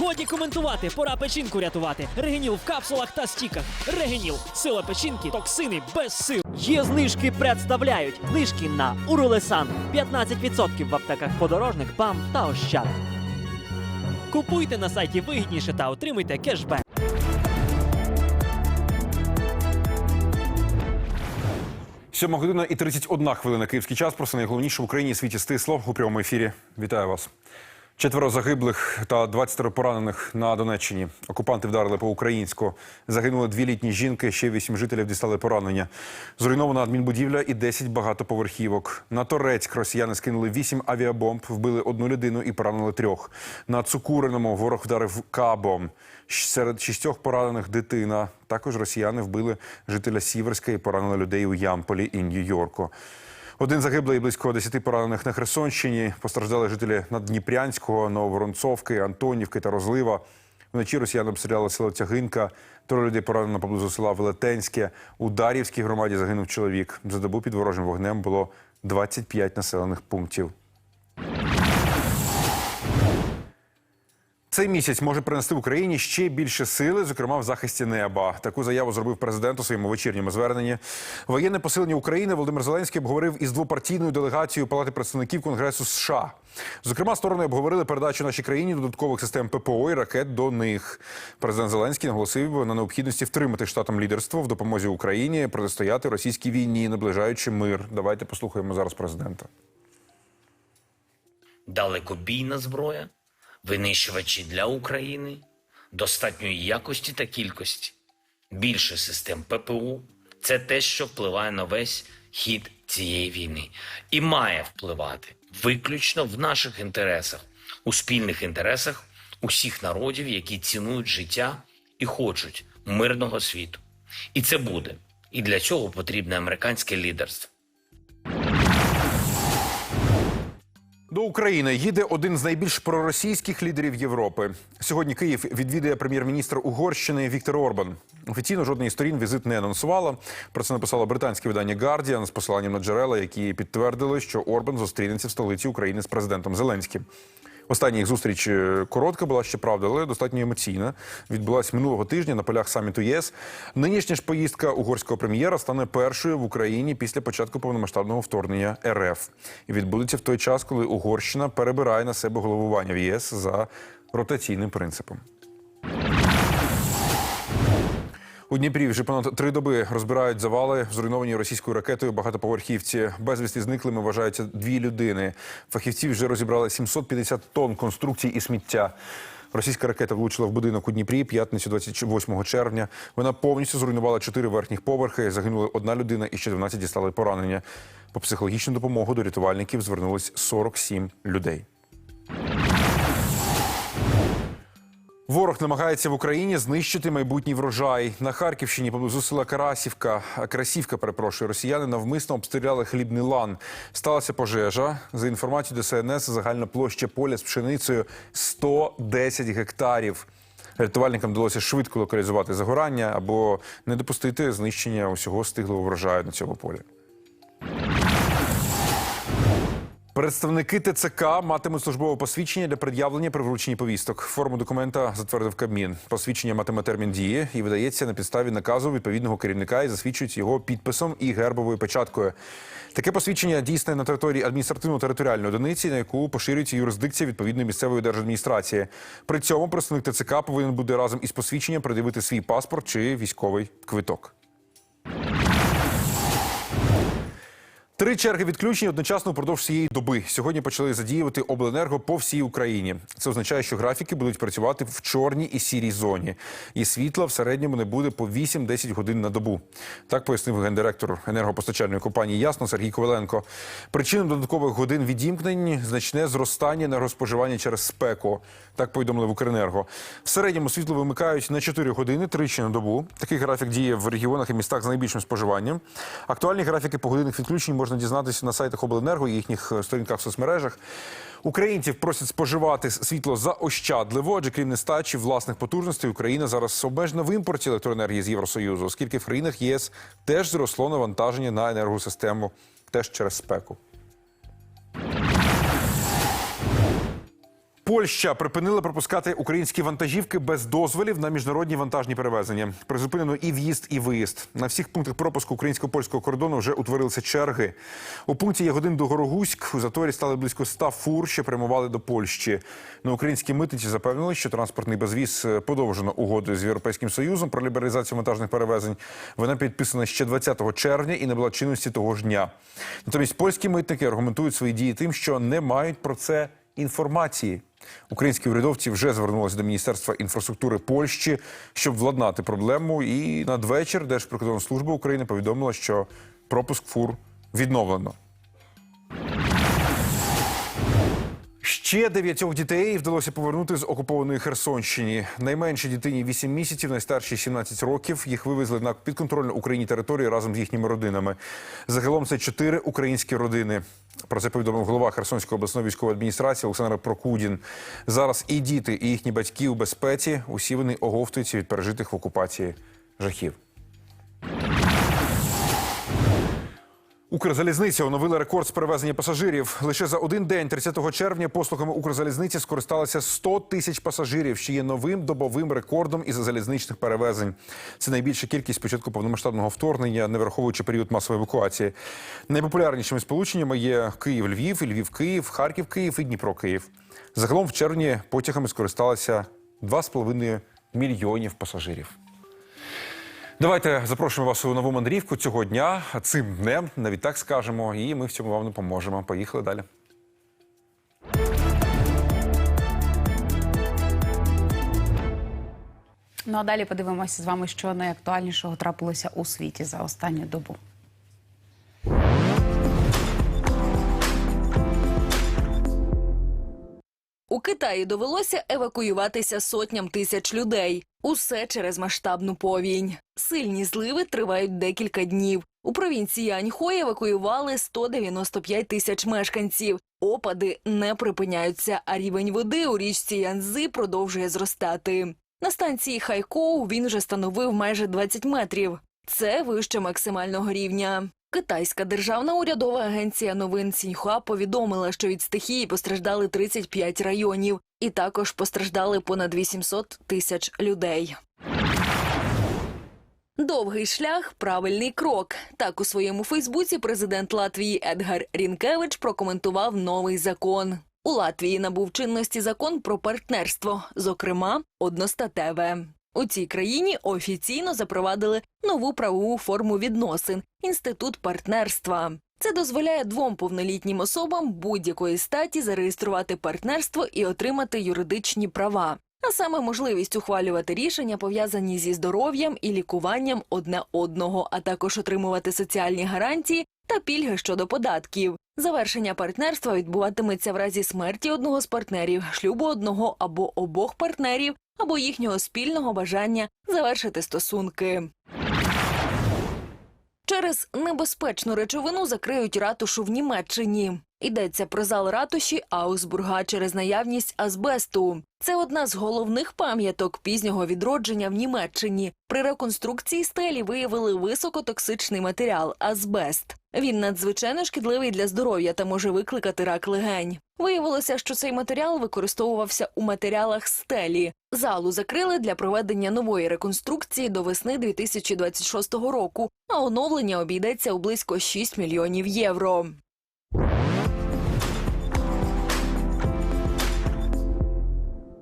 Годі коментувати, пора печінку рятувати. Регеніл в капсулах та стіках. Регеніл. Сила печінки, токсини без сил. Є знижки представляють. Знижки на Урулесан. 15% в аптеках подорожник, БАМ та Ощад. Купуйте на сайті вигідніше та отримуйте кешбек. Сьома година і 31 хвилина. Київський час. Про найголовніше в Україні світі стисло у прямому ефірі. Вітаю вас. Четверо загиблих та 20 поранених на Донеччині. Окупанти вдарили по українську. Загинули дві літні жінки. Ще вісім жителів дістали поранення. Зруйнована адмінбудівля і 10 багатоповерхівок. На Торецьк росіяни скинули вісім авіабомб, вбили одну людину і поранили трьох. На Цукуриному ворог вдарив кабом. Серед шістьох поранених дитина. Також росіяни вбили жителя Сіверська і поранили людей у Ямполі і Нью-Йорку. Один загиблий і близько 10 поранених на Херсонщині. Постраждали жителі Наддніпрянського, Нововоронцовки, Антонівки та Розлива. Вночі росіяни обстріляли село Тягинка. Троє людей поранено поблизу села Велетенське. У Дарівській громаді загинув чоловік. За добу під ворожим вогнем було 25 населених пунктів. Цей місяць може принести Україні ще більше сили, зокрема в захисті неба. Таку заяву зробив президент у своєму вечірньому зверненні. Воєнне посилення України Володимир Зеленський обговорив із двопартійною делегацією Палати представників Конгресу США. Зокрема, сторони обговорили передачу нашій країні додаткових систем ППО і ракет до них. Президент Зеленський наголосив на необхідності втримати штатам лідерство в допомозі Україні протистояти російській війні, наближаючи мир. Давайте послухаємо зараз президента. далекобійна зброя, винищувачі для України, достатньої якості та кількості, більше систем ППУ це те, що впливає на весь хід цієї війни, і має впливати виключно в наших інтересах, у спільних інтересах усіх народів, які цінують життя і хочуть мирного світу. І це буде. І для цього потрібне американське лідерство. До України їде один з найбільш проросійських лідерів Європи. Сьогодні Київ відвідує прем'єр-міністр Угорщини Віктор Орбан. Офіційно жодної сторін візит не анонсувала. Про це написало британське видання Guardian з посиланням на джерела, які підтвердили, що Орбан зустрінеться в столиці України з президентом Зеленським. Остання їх зустріч е, коротка була щоправда, але достатньо емоційна. Відбулася минулого тижня на полях саміту ЄС. Нинішня ж поїздка угорського прем'єра стане першою в Україні після початку повномасштабного вторгнення РФ і відбудеться в той час, коли Угорщина перебирає на себе головування в ЄС за ротаційним принципом. У Дніпрі вже понад три доби розбирають завали, зруйновані російською ракетою багатоповерхівці. Безвісти зниклими вважаються дві людини. Фахівці вже розібрали 750 тонн конструкцій і сміття. Російська ракета влучила в будинок у Дніпрі п'ятницю 28 червня. Вона повністю зруйнувала чотири верхніх поверхи. Загинула одна людина і ще 12 дістали поранення. По психологічну допомогу до рятувальників звернулись 47 людей. Ворог намагається в Україні знищити майбутній врожай. На Харківщині поблизу села Карасівка, Красівка, перепрошую, росіяни навмисно обстріляли хлібний лан. Сталася пожежа. За інформацією ДСНС, загальна площа поля з пшеницею 110 гектарів. Рятувальникам вдалося швидко локалізувати загорання або не допустити знищення усього стиглого врожаю на цьому полі. Представники ТЦК матимуть службове посвідчення для пред'явлення при врученні повісток. Форму документа затвердив Кабмін. Посвідчення матиме термін дії і видається на підставі наказу відповідного керівника і засвідчується його підписом і гербовою печаткою. Таке посвідчення дійсне на території адміністративно-територіальної одиниці, на яку поширюється юрисдикція відповідної місцевої держадміністрації. При цьому представник ТЦК повинен буде разом із посвідченням пред'явити свій паспорт чи військовий квиток. Три черги відключень одночасно впродовж цієї доби. Сьогодні почали задіювати обленерго по всій Україні. Це означає, що графіки будуть працювати в чорній і сірій зоні. І світла в середньому не буде по 8-10 годин на добу. Так пояснив гендиректор енергопостачальної компанії Ясно Сергій Коваленко. Причиною додаткових годин відімкнень значне зростання енергоспоживання через спеку. Так повідомили в Укренерго. В середньому світло вимикають на 4 години тричі на добу. Такий графік діє в регіонах і містах з найбільшим споживанням. Актуальні графіки погодинних відключень можна дізнатися на сайтах обленерго і їхніх е, сторінках в соцмережах. Українців просять споживати світло заощадливо, адже крім нестачі власних потужностей, Україна зараз обмежена в імпорті електроенергії з Євросоюзу, оскільки в країнах ЄС теж зросло навантаження на енергосистему, теж через спеку. Польща припинила пропускати українські вантажівки без дозволів на міжнародні вантажні перевезення. Призупинено і в'їзд, і виїзд. На всіх пунктах пропуску українсько-польського кордону вже утворилися черги. У пункті Ягодин до Горогуськ у заторі стали близько 100 фур, що прямували до Польщі. На українські митниці запевнили, що транспортний безвіз е, подовжено угодою з Європейським Союзом про лібералізацію вантажних перевезень. Вона підписана ще 20 червня і набула чинності того ж дня. Натомість польські митники аргументують свої дії тим, що не мають про це інформації. Українські урядовці вже звернулися до Міністерства інфраструктури Польщі, щоб владнати проблему. І надвечір Держприкордонслужба України повідомила, що пропуск фур відновлено. Ще дев'ятьох дітей вдалося повернути з окупованої Херсонщини. Найменшій дитині 8 місяців, найстаршій 17 років. Їх вивезли на підконтрольну Україні територію разом з їхніми родинами. Загалом це чотири українські родини. Про це повідомив голова Херсонської обласної військової адміністрації Олександр Прокудін. Зараз і діти, і їхні батьки у безпеці. Усі вони оговтуються від пережитих в окупації жахів. Укрзалізниця оновила рекорд з перевезення пасажирів. Лише за один день, 30 червня, послугами Укрзалізниці скористалося 100 тисяч пасажирів, що є новим добовим рекордом із залізничних перевезень. Це найбільша кількість початку повномасштабного вторгнення, не враховуючи період масової евакуації. Найпопулярнішими сполученнями є Київ-Львів, Львів-Київ, Харків-Київ і Дніпро-Київ. Загалом в червні потягами скористалося 2,5 мільйонів пасажирів. Давайте запрошуємо вас у нову мандрівку цього дня, цим днем, навіть так скажемо, і ми в цьому вам допоможемо. Поїхали далі. Ну а далі подивимося з вами, що найактуальнішого трапилося у світі за останню добу. У Китаї довелося евакуюватися сотням тисяч людей. Усе через масштабну повінь. Сильні зливи тривають декілька днів. У провінції Аньхой евакуювали 195 тисяч мешканців. Опади не припиняються, а рівень води у річці Янзи продовжує зростати. На станції Хайкоу він вже становив майже 20 метрів. Це вище максимального рівня. Китайська державна урядова агенція новин Сіньхуа повідомила, що від стихії постраждали 35 районів, і також постраждали понад 800 тисяч людей. Довгий шлях правильний крок. Так у своєму Фейсбуці президент Латвії Едгар Рінкевич прокоментував новий закон. У Латвії набув чинності закон про партнерство, зокрема одностатеве. У цій країні офіційно запровадили нову правову форму відносин інститут партнерства. Це дозволяє двом повнолітнім особам будь-якої статі зареєструвати партнерство і отримати юридичні права. А саме можливість ухвалювати рішення пов'язані зі здоров'ям і лікуванням одне одного, а також отримувати соціальні гарантії та пільги щодо податків. Завершення партнерства відбуватиметься в разі смерті одного з партнерів, шлюбу одного або обох партнерів, або їхнього спільного бажання завершити стосунки. Через небезпечну речовину закриють ратушу в Німеччині. Йдеться про зал ратуші Аусбурга через наявність азбесту. Це одна з головних пам'яток пізнього відродження в Німеччині. При реконструкції стелі виявили високотоксичний матеріал азбест. Він надзвичайно шкідливий для здоров'я та може викликати рак легень. Виявилося, що цей матеріал використовувався у матеріалах стелі. Залу закрили для проведення нової реконструкції до весни 2026 року, а оновлення обійдеться у близько 6 мільйонів євро.